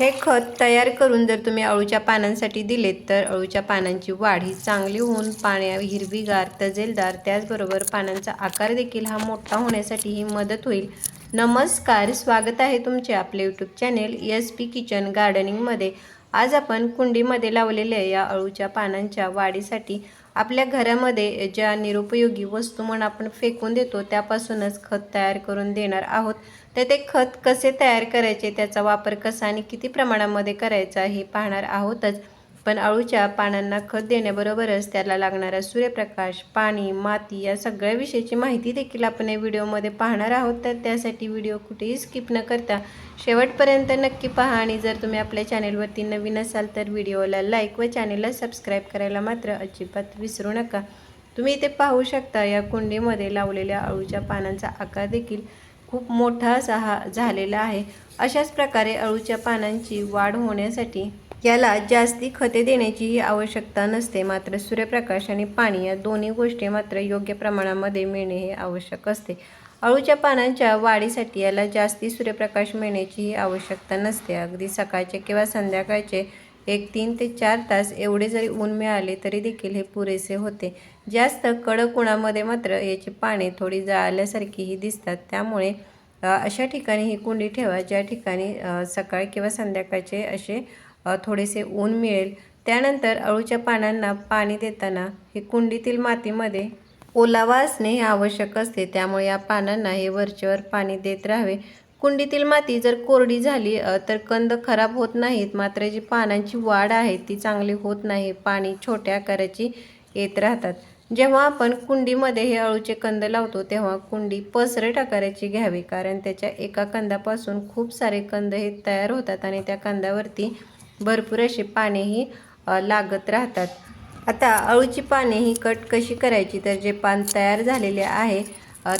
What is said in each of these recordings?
हे खत तयार करून जर तुम्ही अळूच्या पानांसाठी दिलेत तर अळूच्या पानांची वाढ ही चांगली होऊन पाण्या हिरवीगार तजेलदार त्याचबरोबर पानांचा आकार देखील हा मोठा होण्यासाठी ही मदत होईल. नमस्कार स्वागत आहे तुमचे आपले YouTube channel S P kitchen गार्डनिंगमध्ये आज आपण कुंडीमध्ये लावलेल्या या अळूच्या पानांच्या वाढीसाठी आपल्या घरामध्ये ज्या निरुपयोगी वस्तू म्हणून आपण फेकून देतो त्यापासूनच खत तयार करून देणार आहोत. तर ते खत कसे तयार करायचे त्याचा वापर कसा आणि किती प्रमाणामध्ये करायचा हे पाहणार आहोतच. पण अळूच्या पानांना खत देण्याबरोबरच त्याला लागणारा सूर्यप्रकाश पाणी माती या सगळ्या विषयीची माहिती देखील आपण या व्हिडिओमध्ये पाहणार आहोत. तर त्यासाठी व्हिडिओ कुठेही स्किप न करता शेवटपर्यंत नक्की पहा आणि जर तुम्ही आपल्या चॅनेलवरती नवीन असाल तर व्हिडिओला लाईक व चॅनेलला सबस्क्राईब करायला मात्र अजिबात विसरू नका. तुम्ही इथे पाहू शकता या कुंडीमध्ये लावलेल्या अळूच्या पानांचा आकार देखील खूप मोठा असा हा झालेला आहे. अशाच प्रकारे अळूच्या पानांची वाढ होण्यासाठी याला जास्ती खते देण्याचीही आवश्यकता नसते मात्र सूर्यप्रकाश आणि पाणी या दोन्ही गोष्टी मात्र योग्य प्रमाणामध्ये मिळणे हे आवश्यक असते. अळूच्या पानांच्या वाढीसाठी याला जास्ती सूर्यप्रकाश मिळण्याचीही आवश्यकता नसते. अगदी सकाळचे किंवा संध्याकाळचे एक तीन ते चार तास एवढे जरी ऊन मिळाले तरी देखील हे पुरेसे होते. जास्त कडक उन्हामध्ये मात्र याची पाने थोडी जाळल्यासारखीही दिसतात. त्यामुळे अशा ठिकाणी ही कुंडी ठेवा ज्या ठिकाणी सकाळ किंवा संध्याकाळचे असे थोडेसे ऊन मिळेल. त्यानंतर अळूच्या पानांना पाणी देताना हे कुंडीतील मातीमध्ये ओलावा असणे हे आवश्यक असते. त्यामुळे या पानांना हे वरचेवर पाणी देत राहावे. कुंडीतील माती जर कोरडी झाली तर कंद खराब होत नाहीत. मात्र जी पानांची वाढ आहे ती चांगली होत नाही. पाणी छोट्या आकाराची येत राहतात. जेव्हा आपण कुंडीमध्ये हे अळूचे कंद लावतो तेव्हा कुंडी पसरट आकाराची घ्यावी. कारण त्याच्या एका कंदापासून खूप सारे कंद हे तयार होतात आणि त्या कंदावरती भरपूर असे पानेही लागत राहतात. आता अळूची पाने ही कट कशी करायची? तर जे पान तयार झालेले आहे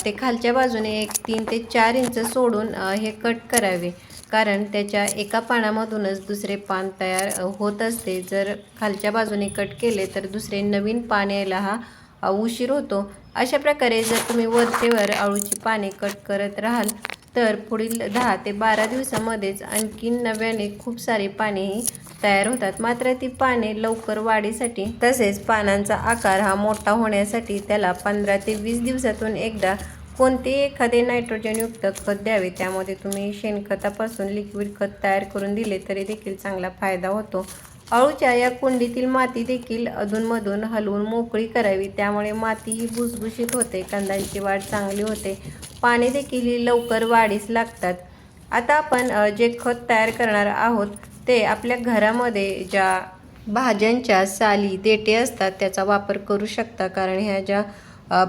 ते खालच्या बाजूने एक तीन ते चार इंच सोडून हे कट करावे. कारण त्याच्या एका पानामधूनच दुसरे पान तयार होत असते. जर खालच्या बाजूने कट केले तर दुसरे नवीन पान यायला हा उशीर होतो. अशा प्रकारे जर तुम्ही वरचेवर अळूची पाने कट करत राहाल तर पुढील दहा ते बारा दिवसामध्येच आणखीन नव्याने खूप सारी पानेही तयार होतात. मात्र ती पाने लवकर वाढीसाठी तसेच पानांचा आकार हा मोठा होण्यासाठी त्याला पंधरा ते वीस दिवसातून एकदा कोणतेही एखादे नायट्रोजनयुक्त खत द्यावे? त्यामध्ये तुम्ही शेणखतापासून लिक्विड खत तयार करून दिले तरी देखील चांगला फायदा होतो. अळूच्या या कुंडीतील माती देखील अधूनमधून हलवून मोकळी करावी. त्यामुळे माती ही भुसभुशीत होते. कंदांची वाढ चांगली होते. पाणी देखील ही लवकर वाढीस लागतात. आता आपण जे खत तयार करणार आहोत ते आपल्या घरामध्ये ज्या भाज्यांच्या साली देटे असतात त्याचा वापर करू शकता. कारण ह्या ज्या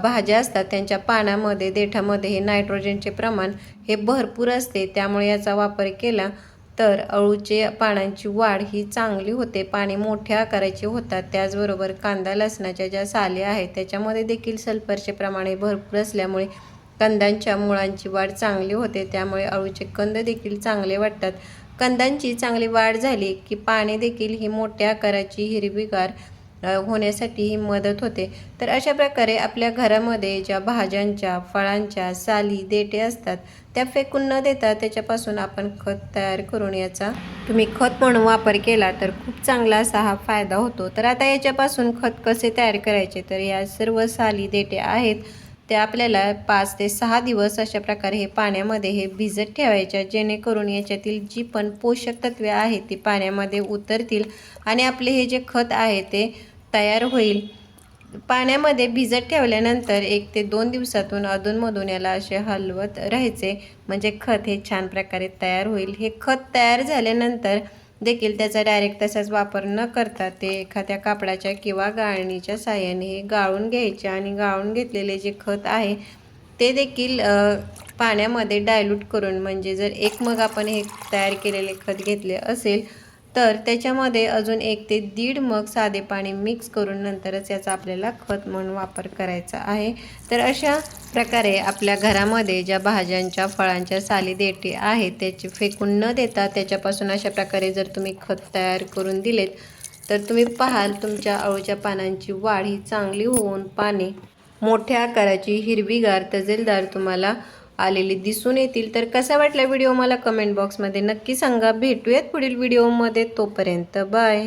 भाज्या असतात त्यांच्या पानामध्ये देठामध्ये हे नायट्रोजनचे प्रमाण हे भरपूर असते. त्यामुळे याचा वापर केला तर अळूचे पानांची वाढ ही चांगली होते. पाणी मोठ्या आकाराचे होतात. त्याचबरोबर कांदा लसणाच्या ज्या साली आहेत त्याच्यामध्ये देखील सल्फरचे प्रमाण हे भरपूर असल्यामुळे कंदांच्या मुळांची वाढ चांगली होते. त्यामुळे अळूचे कंद देखील चांगले वाटतात. कंदांची चांगली वाढ झाली की पाने देखील ही मोठ्या आकाराची हिरवीगार होण्यासाठी ही मदत होते. तर अशा प्रकारे आपल्या घरामध्ये ज्या भाज्यांच्या फळांच्या साली देटे असतात त्या फेकून न देता त्याच्यापासून आपण खत तयार करून याचा तुम्ही खत म्हणून वापर केला तर खूप चांगला असा हा फायदा होतो. तर आता याच्यापासून खत कसे तयार करायचे? तर या सर्व साली देटे आहेत ते आपल्याला पाच ते सहा दिवस अशा प्रकारे हे पाण्यामध्ये हे भिजत ठेवायच्या जेणेकरून याच्यातील जी पण पोषक तत्वे आहेत ती पाण्यामध्ये उतरतील. आणि आपले हे जे खत आहे ते तयार होईल. पाण्यामध्ये भिजत ठेवल्यानंतर एक ते दोन दिवसातून अधूनमधून याला असे हलवत राहायचे. म्हणजे खत हे छान प्रकारे तयार होईल. हे खत तयार झाल्यानंतर देखील त्याचा डायरेक्ट तसाच वापर न करता ते एखाद्या कापडाच्या किंवा गाळणीच्या साहाय्याने हे गाळून घ्यायचे आणि गाळून घेतलेले जे खत आहे ते देखील पाण्यामध्ये डायल्यूट करून म्हणजे जर एक मग आपण हे तयार केलेले खत घेतले असेल तर त्याच्यामध्ये अजून एक ते दीड मग साधे पाणी मिक्स करून नंतरच याचा आपल्याला खत म्हणून वापर करायचा आहे. तर अशा प्रकारे आपल्या घरामध्ये ज्या भाज्यांच्या फळांच्या साली देठी आहेत त्याची फेकून न देता त्याच्यापासून अशा प्रकारे जर तुम्ही खत तयार करून दिलेत तर तुम्ही पाहाल तुमच्या अळूच्या पानांची वाढ ही चांगली होऊन पाने मोठ्या आकाराची हिरवीगार तजेलदार तुम्हाला आलेली दिसून येतील. तर कसा वाटला व्हिडिओ? मला कमेंट बॉक्समध्ये नक्की सांगा. भेटूयात पुढील व्हिडिओमध्ये तोपर्यंत बाय.